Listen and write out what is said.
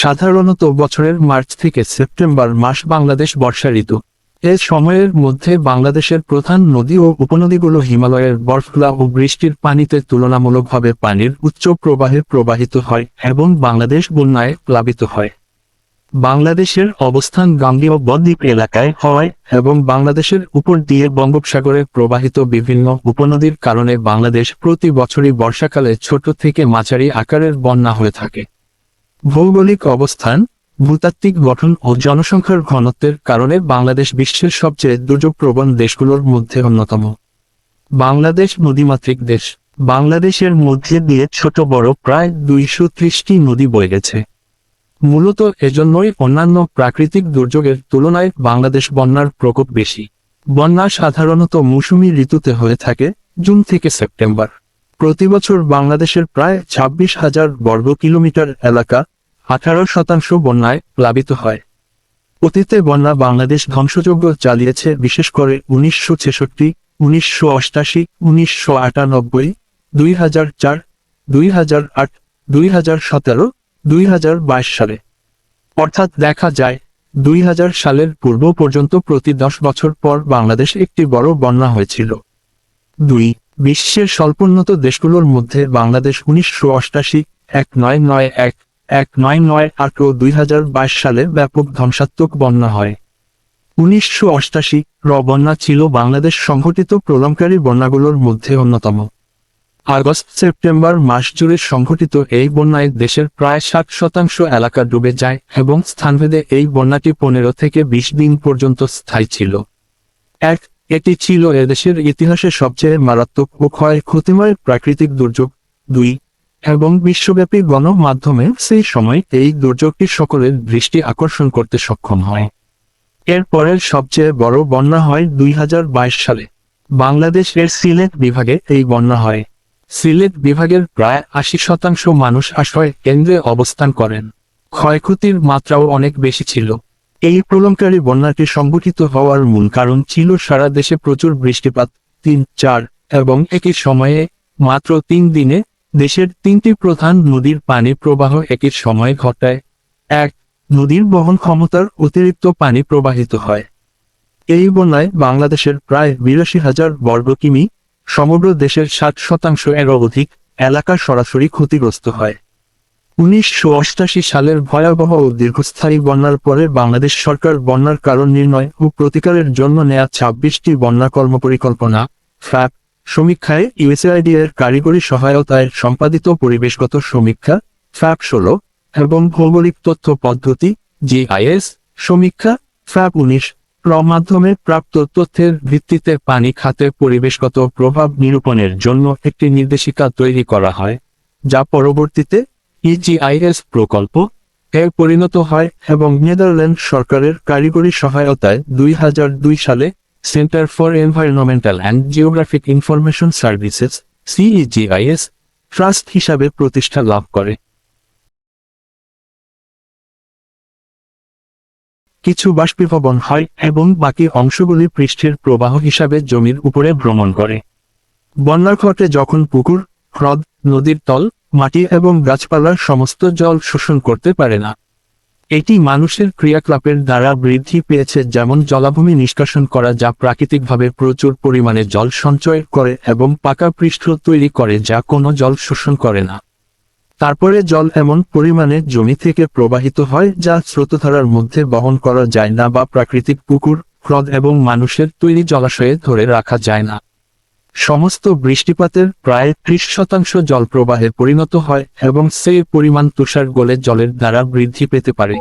সাধারণত বছরের মার্চ থেকে সেপ্টেম্বর মাস বাংলাদেশ বর্ষা ঋতু। এ সময়ের মধ্যে বাংলাদেশের প্রধান নদী ও উপনদীগুলো হিমালয়ের বরফগুলা ও বৃষ্টির পানিতে তুলনামূলকভাবে পানির উচ্চ প্রবাহে প্রবাহিত হয় এবং বাংলাদেশ বন্যায় প্লাবিত হয়। বাংলাদেশের অবস্থান গাঙ্গেয় বদ্বীপ এলাকায় হওয়ায় এবং বাংলাদেশের উপর দিয়ে বঙ্গোপসাগরে প্রবাহিত বিভিন্ন উপনদীর কারণে বাংলাদেশ প্রতি বছরই বর্ষাকালে ছোট থেকে মাঝারি আকারের বন্যা হয়ে থাকে। ভৌগোলিক অবস্থান, ভূতাত্ত্বিক গঠন ও জনসংখ্যার ঘনত্বের কারণে বাংলাদেশ বিশ্বের সবচেয়ে দুর্যোগপ্রবণ দেশগুলোর মধ্যে অন্যতম। বাংলাদেশ নদীমাতৃক দেশ। বাংলাদেশের মধ্যে দিয়ে ছোট বড় প্রায় দুইশো ত্রিশটি নদী বয়ে গেছে। মূলত এজন্যই অন্যান্য প্রাকৃতিক দুর্যোগের তুলনায় বাংলাদেশ বন্যার প্রকোপ বেশি। বন্যা সাধারণত মৌসুমী ঋতুতে হয়ে থাকে জুন থেকে সেপ্টেম্বর। প্রতিবছর বাংলাদেশের প্রায় ছাব্বিশ হাজার বর্গ কিলোমিটার এলাকা আঠারো শতাংশ বন্যায় প্লাবিত হয়। অতীতে বন্যা বাংলাদেশ ধ্বংসযজ্ঞ চালিয়েছে বিশেষ করে উনিশশো ছেষট্টি, উনিশশো অষ্টাশি, উনিশশো আটানব্বই, দুই হাজার চার, দুই হাজার আট, দুই হাজার সতেরো, দুই হাজার বাইশ সালে। অর্থাৎ দেখা যায়, দুই হাজার সালের পূর্ব পর্যন্ত প্রতি দশ বছর পর বাংলাদেশ একটি বড় বন্যা হয়েছিল। দুই, বিশ্বের স্বল্পোন্নত দেশগুলোর মধ্যে বাংলাদেশ উনিশশো অষ্টাশি, এক নয় নয় এক এক নয় নয় আট ও দুই হাজার বাইশ সালে ব্যাপক ধ্বংসাত্মক বন্যা হয়। উনিশশো অষ্টাশি র বন্যা ছিল বাংলাদেশ সংঘটিত প্রলমকারী বন্যাগুলোর মধ্যে অন্যতম। আগস্ট সেপ্টেম্বর মাস জুড়ে সংঘটিত এই বন্যায় দেশের প্রায় ষাট শতাংশ এলাকা ডুবে যায় এবং স্থানভেদে এই বন্যাটি পনেরো থেকে বিশ দিন পর্যন্ত স্থায়ী ছিল। এক, এটি ছিল এদেশের ইতিহাসে সবচেয়ে মারাত্মক ও ক্ষয় ক্ষতিময় প্রাকৃতিক দুর্যোগ। দুই এবং বিশ্বব্যাপী গণমাধ্যমে সেই সময় এই দুর্যোগটি সকলের দৃষ্টি আকর্ষণ করতে সক্ষম হয়। এর পরের সবচেয়ে বড় বন্যা হয় দুই সালে। বাংলাদেশের সিলেট বিভাগে এই বন্যা হয়। সিলেট বিভাগের প্রায় আশি শতাংশ মানুষ আশ্রয় কেন্দ্রে অবস্থান করেন। ক্ষয়ক্ষতির মাত্রাও অনেক বেশি ছিল। এই প্রলমকারী বন্যাটি সংঘটিত হওয়ার মূল কারণ ছিল সারা দেশে প্রচুর বৃষ্টিপাত, তিন চার, এবং একই সময়ে মাত্র তিন দিনে দেশের তিনটি প্রধান নদীর পানি প্রবাহ একই সময়ে ঘটায়। এক, নদীর বহন ক্ষমতার অতিরিক্ত পানি প্রবাহিত হয়। এই বন্যায় বাংলাদেশের প্রায় বিরাশি হাজার বর্গ কিমি, সমগ্র দেশের ষাট শতাংশ এরও অধিক এলাকা সরাসরি ক্ষতিগ্রস্ত হয়। উনিশশো সালের ভয়াবহ ও দীর্ঘস্থায়ী বন্যার পরে বাংলাদেশ সরকার বন্যার কারণ নির্ণয় ও প্রতিকারের জন্য নেয়া ছাব্বিশটি বন্যা কর্মপরিকল্পনা ফ্যাপ সমীক্ষায় ইউএসআইডি এর কারিগরি সহায়তায় সম্পাদিত পরিবেশগত সমীক্ষা ফ্যাপ ষোলো, এবং ভৌগোলিক তথ্য পদ্ধতি, জিআইএস, সমীক্ষা ফ্যাপ উনিশ মাধ্যমে প্রাপ্ত তথ্যের ভিত্তিতে পানি খাতে পরিবেশগত প্রভাব নিরূপণের জন্য একটি নির্দেশিকা তৈরি করা হয়, যা পরবর্তীতে ইজিআইএস প্রকল্প এ পরিণত হয় এবং নেদারল্যান্ড সরকারের কারিগরি সহায়তায় দুই হাজার দুই সালে centre for environmental and geographic information services CEGIS trust হিসাবে প্রতিষ্ঠা লাভ করে। কিছু বাষ্পীভবন হয় এবং বাকি অংশগুলি পৃষ্ঠের প্রবাহ হিসাবে জমির উপরে ভ্রমণ করে। বন্যার ঘটে যখন পুকুর, হ্রদ, নদীর তল, মাটি এবং গাছপালার সমস্ত জল শোষণ করতে পারে না। এটি মানুষের ক্রিয়াকলাপের দ্বারা বৃদ্ধি পেয়েছে যেমন জলাভূমি নিষ্কাশন করা যা প্রাকৃতিকভাবে প্রচুর পরিমাণে জল সঞ্চয় করে এবং পাকা পৃষ্ঠ তৈরি করে যা কোনো জল শোষণ করে না। তারপরে জল এমন পরিমাণে জমি থেকে প্রবাহিত হয় যা স্রোতধারার মধ্যে বহন করা যায় না বা প্রাকৃতিক পুকুর, হ্রদ এবং মানুষের তৈরি জলাশয়ে ধরে রাখা যায় না। সমস্ত বৃষ্টিপাতের প্রায় ত্রিশ শতাংশ জলপ্রবাহে পরিণত হয় এবং সেই পরিমাণ তুষার গলে জলের দ্বারা বৃদ্ধি পেতে পারে।